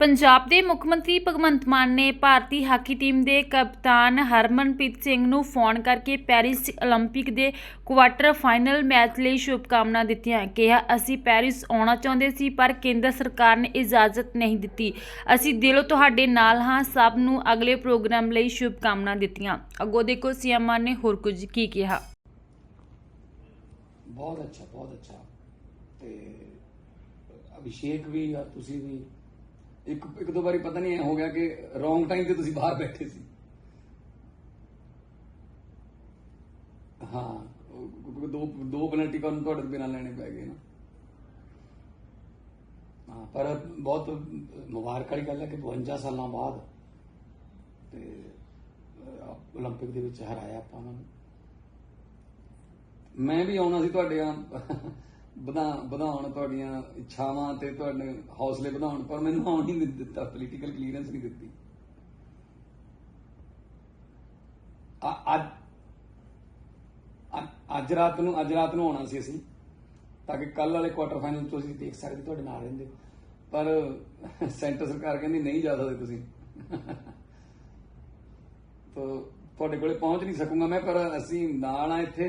ਪੰਜਾਬ ਦੇ ਮੁੱਖ ਮੰਤਰੀ ਭਗਵੰਤ ਮਾਨ ਨੇ ਭਾਰਤੀ ਹਾਕੀ ਟੀਮ ਦੇ ਕਪਤਾਨ ਹਰਮਨਪ੍ਰੀਤ ਸਿੰਘ ਨੂੰ ਫੋਨ ਕਰਕੇ ਪੈਰਿਸ 올림픽 ਦੇ ਕੁਆਟਰ ਫਾਈਨਲ ਮੈਚ ਲਈ ਸ਼ੁਭਕਾਮਨਾ ਦਿੱਤੀਆਂ ਕਿਹਾ ਅਸੀਂ ਪੈਰਿਸ ਆਉਣਾ ਚਾਹੁੰਦੇ ਸੀ ਪਰ ਕੇਂਦਰ ਸਰਕਾਰ ਨੇ ਇਜਾਜ਼ਤ ਨਹੀਂ ਦਿੱਤੀ ਅਸੀਂ ਦਿਲੋਂ ਤੁਹਾਡੇ ਨਾਲ ਹਾਂ ਸਭ ਨੂੰ ਅਗਲੇ ਪ੍ਰੋਗਰਾਮ ਲਈ ਸ਼ੁਭਕਾਮਨਾ ਦਿੱਤੀਆਂ ਅੱਗੋਂ ਦੇਖੋ ਸੀਐਮ ਮਾਨ ਨੇ ਹੋਰ ਕੁਝ ਕੀ ਕਿਹਾ ਬਹੁਤ ਅੱਛਾ ਬਹੁਤ ਅੱਛਾ ਤੇ ਅਭਿਸ਼ੇਕ ਵੀ ਆ ਤੁਸੀਂ ਵੀ ਇੱਕ ਇੱਕ ਦੋ ਵਾਰੀ ਪਤਾ ਨਹੀਂ ਐ ਹੋ ਗਿਆ ਕਿ ਰੋਂਗ ਟਾਈਮ ਤੇ ਤੁਸੀਂ ਬਾਹਰ ਬੈਠੇ ਸੀ ਹਾਂ ਉਹ- ਕਿਉਂਕਿ ਦੋ ਦੋ ਪੈਨਲਟੀ ਕਾਰਨ ਤੁਹਾਡੇ ਤੋਂ ਬਿਨਾਂ ਲੈਣੇ ਪੈ ਗਏ ਨਾ ਹਾਂ ਪਰ ਬਹੁਤ ਮੁਬਾਰਕ ਵਾਲੀ ਗੱਲ ਹੈ ਕਿ 52 ਸਾਲਾਂ ਬਾਅਦ ਤੇ ਅਹ, 올림픽 ਦੇ ਵਿੱਚ ਹਰਾਇਆ ਆਪਾਂ ਉਹਨਾਂ ਨੂੰ ਮੈਂ ਵੀ ਆਉਣਾ ਸੀ ਤੁਹਾਡੇ ਆ ਵਧਾ ਵਧਾਉਣ ਤੁਹਾਡੀਆਂ ਇੱਛਾਵਾਂ ਤੇ ਤੁਹਾਡੇ ਹੌਸਲੇ ਵਧਾਉਣ ਪਰ ਮੈਨੂੰ ਆਉਣ ਹੀ ਨਹੀਂ ਦਿੱਤਾ ਪੋਲੀਟੀਕਲ ਕਲੀਅਰੈਂਸ ਨਹੀਂ ਦਿੱਤੀ। ਅੱਜ ਰਾਤ ਨੂੰ, ਅੱਜ ਰਾਤ ਨੂੰ ਆਉਣਾ ਸੀ ਅਸੀਂ, ਤਾਂ ਕਿ ਕੱਲ ਵਾਲੇ ਕੁਆਟਰ ਫਾਈਨਲ ਤੋਂ ਅਸੀਂ ਦੇਖ ਸਕਦੇ ਤੁਹਾਡੇ ਨਾਲ ਰਹਿੰਦੇ। ਪਰ ਸੈਂਟਰ ਸਰਕਾਰ ਕਹਿੰਦੀ ਨਹੀਂ ਜਾ ਸਕਦੇ ਤੁਸੀਂ। ਤੋ, ਤੁਹਾਡੇ ਕੋਲੇ ਪਹੁੰਚ ਨਹੀਂ ਸਕੂੰਗਾ ਮੈਂ, ਪਰ ਅਸੀਂ ਨਾਲ ਆ ਇੱਥੇ।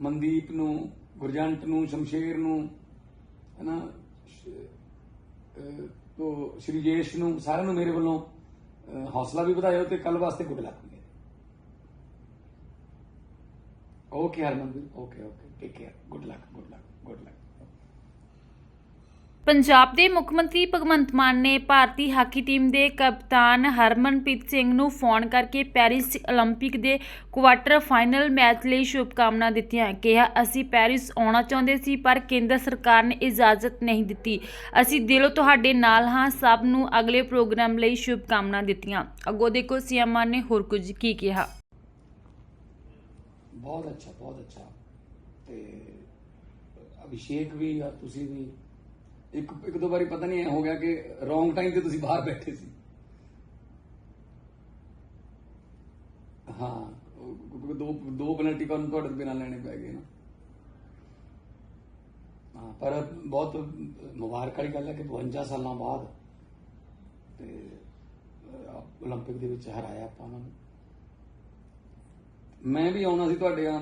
ਮਨਦੀਪ ਨੂੰ, ਗੁਰਜੰਟ ਨੂੰ, ਸ਼ਮਸ਼ੇਰ ਨੂੰ, ਹਨਾ ਨਾ ਤੋ ਸ਼੍ਰੀ ਨੂੰ, ਸਾਰਿਆਂ ਨੂੰ ਮੇਰੇ ਵੱਲੋਂ ਹੌਸਲਾ ਵੀ ਵਧਾਇਓ ਤੇ ਕੱਲ ਵਾਸਤੇ ਗੁੱਡ ਲੱਕ ਮੇਰੇ okay Harmandeep, okay okay take care good luck good luck good luck Punjab ਦੇ ਮੁੱਖ ਮੰਤਰੀ ਭਗਵੰਤ ਮਾਨ ਨੇ ਭਾਰਤੀ ਹਾਕੀ ਟੀਮ ਦੇ ਕਪਤਾਨ ਹਰਮਨਪ੍ਰੀਤ ਸਿੰਘ ਨੂੰ ਫੋਨ ਕਰਕੇ ਪੈਰਿਸ 올림픽 ਦੇ ਕੁਆਟਰ ਫਾਈਨਲ ਮੈਚ ਲਈ ਸ਼ੁਭਕਾਮਨਾ ਦਿੱਤੀਆਂ ਕਿਹਾ ਅਸੀਂ ਪੈਰਿਸ ਆਉਣਾ ਚਾਹੁੰਦੇ ਸੀ ਪਰ ਕੇਂਦਰ ਸਰਕਾਰ ਨੇ ਇਜਾਜ਼ਤ ਨਹੀਂ ਦਿੱਤੀ ਅਸੀਂ ਦਿਲੋਂ ਤੁਹਾਡੇ ਨਾਲ ਹਾਂ ਸਭ ਨੂੰ ਅਗਲੇ ਪ੍ਰੋਗਰਾਮ ਲਈ ਸ਼ੁਭਕਾਮਨਾ ਦਿੱਤੀਆਂ ਅੱਗੋਂ ਦੇਖੋ ਸੀਐਮ ਮਾਨ ਨੇ ਹੋਰ ਕੁਝ ਕੀ ਕਿਹਾ ਬਹੁਤ ਅੱਛਾ ਬਹੁਤ ਅੱਛਾ ਤੇ ਅਭਿਸ਼ੇਕ ਵੀ ਆ ਤੁਸੀਂ ਵੀ ਇੱਕ ਇੱਕ ਦੋ ਵਾਰੀ ਪਤਾ ਨਹੀਂ ਐ ਹੋ ਗਿਆ ਕਿ ਰੋਂਗ ਟਾਈਮ ਤੇ ਤੁਸੀਂ ਬਾਹਰ ਬੈਠੇ ਸੀ ਹਾਂ ਉਹ ਕਿਉਂਕਿ ਦੋ ਦੋ ਪੈਨਲਟੀ ਕਾਰਨ ਤੁਹਾਡੇ ਤੋਂ ਬਿਨਾਂ ਲੈਣੇ ਪੈ ਗਏ ਨਾ ਹਾਂ ਪਰ ਬਹੁਤ ਮੁਬਾਰਕ ਵਾਲੀ ਗੱਲ ਹੈ ਕਿ 52 ਸਾਲਾਂ ਬਾਅਦ ਤੇ ਅਹ, 올림픽 ਦੇ ਵਿੱਚ ਹਰਾਇਆ ਆਪਾਂ ਉਹਨਾਂ ਨੂੰ ਮੈਂ ਵੀ ਆਉਣਾ ਸੀ ਤੁਹਾਡੇ ਆ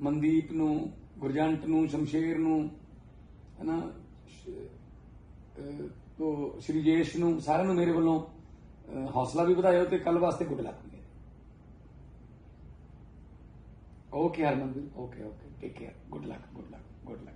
ਮਨਦੀਪ ਨੂੰ, ਗੁਰਜੰਟ ਨੂੰ, ਸ਼ਮਸ਼ੇਰ ਨੂੰ, ਹਨਾ ਨਾ ਤੋ ਸ਼੍ਰੀ ਨੂੰ, ਸਾਰਿਆਂ ਨੂੰ ਮੇਰੇ ਵੱਲੋਂ ਹੌਸਲਾ ਵੀ ਵਧਾਇਓ ਤੇ ਕੱਲ ਵਾਸਤੇ ਗੁੱਡ ਲੱਕ ਮੇਰੇ okay Harmandeep, okay okay take care good luck good luck good luck